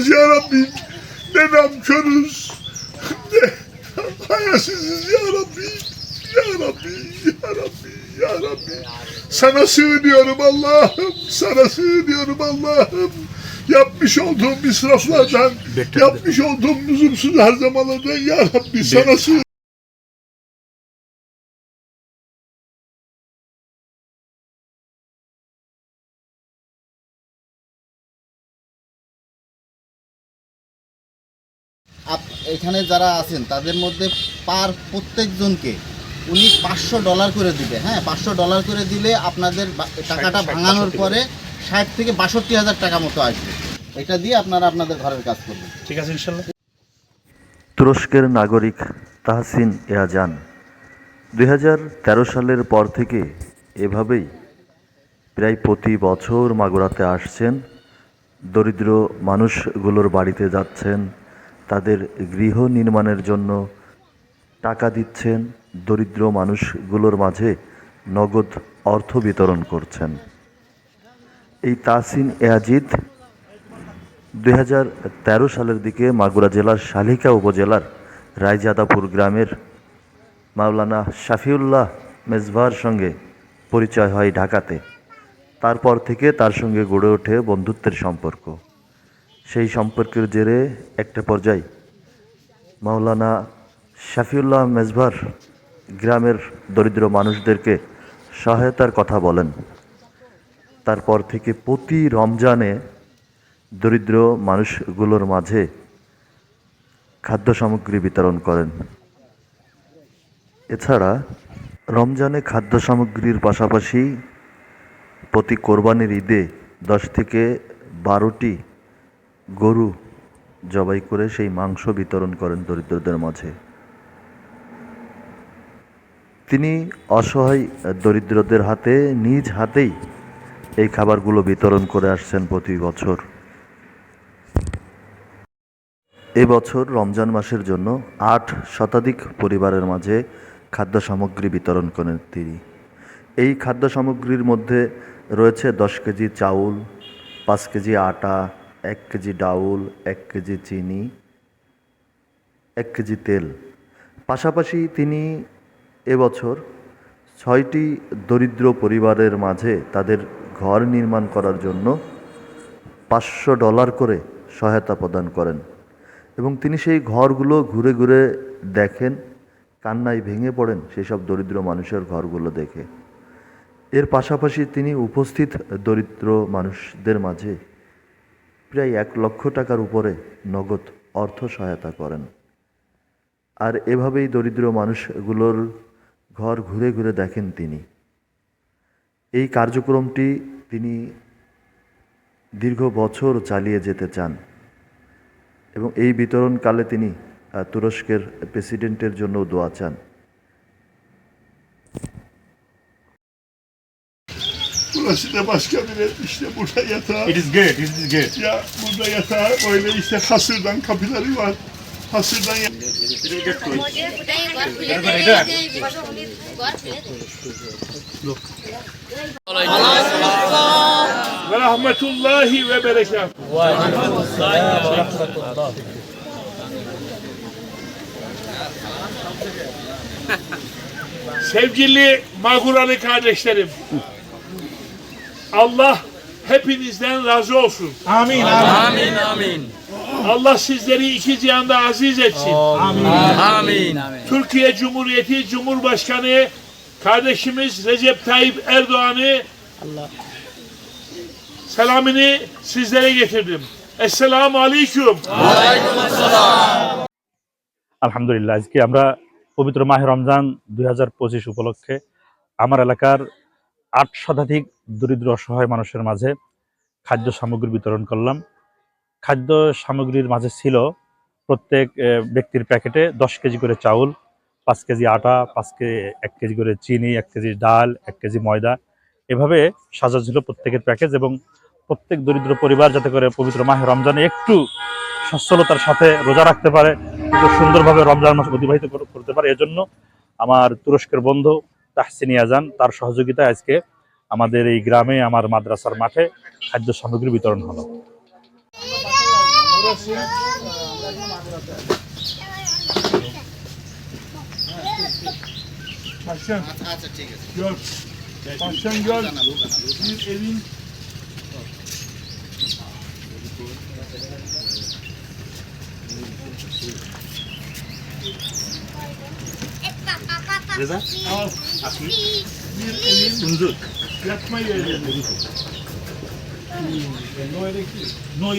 nankörüz ya Rabbi. Ne nankörüz. Ne hayasızız ya Rabbi. Ya Rabbi, ya Rabbi, ya Rabbi. Sana sığınıyorum Allah'ım. Sana sığınıyorum Allah'ım. Yapmış olduğum israflardan, yapmış olduğum lüzumsuz harcamalardan ya Rabbi sana sığınıyorum. আপ- এখানে যারা আছেন তাদের মধ্যে পার প্রত্যেকজনকে উনি পাঁচশো dollar করে দিবে হ্যাঁ? পাঁচশো ডলার করে দিলে আপনাদের টাকাটা ভাঙানোর পরে ষাট থেকে বাষট্টি হাজার টাকা মতো আসবে। এটা দিয়ে আপনারা আপনাদের ঘরের কাজ করবেন। ঠিক আছে ইনশাল্লাহ। তুরস্কের নাগরিক তাহসিন এয়াজান দুই সালের পর থেকে এভাবেই প্রায় প্রতি বছর মাগুরাতে আসছেন। দরিদ্র মানুষগুলোর বাড়িতে যাচ্ছেন। তাদের গৃহ নির্মাণের জন্য টাকা দিচ্ছেন দরিদ্র মানুষগুলোর মাঝে নগদ অর্থ বিতরণ করছেন। এই তাসিন এয়াজিদ দু হাজার তেরো সালের দিকে মাগুরা জেলার শালিকা উপজেলার রায়জাদাপুর গ্রামের মাওলানা শাফিউল্লাহ মেজভার সঙ্গে পরিচয় হয় ঢাকাতে। তারপর থেকে তার সঙ্গে গড়ে ওঠে বন্ধুত্বের সম্পর্ক। সেই সম্পর্কের জেরে একটা পর্যায়ে মাওলানা শাফিউল্লাহ মেজভার গ্রামের দরিদ্র মানুষদেরকে সহায়তার কথা বলেন। তারপর থেকে প্রতি রমজানে দরিদ্র মানুষগুলোর মাঝে খাদ্য সামগ্রী বিতরণ করেন। এছাড়া রমজানে খাদ্য সামগ্রীর পাশাপাশি প্রতি কোরবানির ঈদে দশ থেকে বারোটি গরু জবাই করে সেই মাংস বিতরণ করেন দরিদ্রদের মাঝে। তিনি অসহায় দরিদ্রদের হাতে, নিজ হাতেই এই খাবারগুলো বিতরণ করে আসছেন প্রতি বছর। এবছর রমজান মাসের জন্য আট শতাধিক পরিবারের মাঝে খাদ্য সামগ্রী বিতরণ করেন তিনি। এই খাদ্য সামগ্রীর মধ্যে রয়েছে দশ কেজি চাউল, পাঁচ কেজি আটা এক কেজি ডাউল, এক কেজি চিনি, এক কেজি তেল। পাশাপাশি তিনি এবছর ছয়টি দরিদ্র পরিবারের মাঝে তাদের ঘর নির্মাণ করার জন্য পাঁচশো ডলার করে সহায়তা প্রদান করেন এবং তিনি সেই ঘরগুলো ঘুরে ঘুরে দেখেন, কান্নায় ভেঙে পড়েন সেসব দরিদ্র মানুষের ঘরগুলো দেখে। এর পাশাপাশি তিনি উপস্থিত দরিদ্র মানুষদের মাঝে প্রায় এক লক্ষ টাকার উপরে নগদ অর্থ সহায়তা করেন। আর এভাবেই দরিদ্র মানুষগুলোর ঘর ঘুরে ঘুরে দেখেন তিনি। এই কার্যক্রমটি তিনি দীর্ঘ বছর চালিয়ে যেতে চান এবং এই বিতরণকালে তিনি তুরস্কের প্রেসিডেন্টের জন্য দোয়া চান। burası başka bir ev. İşte burada yatağı. It is good, it is good. Ya burada yatağı böyle işte hasırdan kapıları var. Hasırdan ya- मुझे कुटाई घर rahmetullahi ve berekat. Sevgili Maguralı kardeşlerim, Allah hepinizden razı olsun. আমিন আমিন Allah sizleri iki cihanda aziz etsin. Amin. Türkiye Cumhuriyeti Cumhurbaşkanı kardeşimiz Recep Tayyip Erdoğan'ı selamını sizlere getirdim. Esselamu Aleyküm. আলহামদুলিল্লাহ আজকে আমরা পবিত্র মাহে রমজান দুই হাজার পঁচিশ উপলক্ষে আমার এলাকার আট শতাধিক দরিদ্র অসহায় মানুষের মাঝে খাদ্য সামগ্রী বিতরণ করলাম। খাদ্য সামগ্রীর মাঝে ছিল প্রত্যেক ব্যক্তির প্যাকেটে দশ কেজি করে চাউল, পাঁচ কেজি আটা, পাঁচ কেজি এক কেজি করে চিনি, এক কেজি ডাল, এক কেজি ময়দা। এভাবে সাজা ছিল প্রত্যেকের প্যাকেজ এবং প্রত্যেক দরিদ্র পরিবার যাতে করে পবিত্র মাহে রমজানে একটু সচ্ছলতার সাথে রোজা রাখতে পারে সুন্দরভাবে রমজান মাস অতিবাহিত করতে পারে। এজন্য আমার তুরস্কের বন্ধু তাহসিন ইয়াজান, তার সহযোগিতায় আজকে আমাদের এই গ্রামে, আমার মাদ্রাসার মাঠে খাদ্য সামগ্রী বিতরণ হলো gör. Başkan gör. জানাব জানাব Bir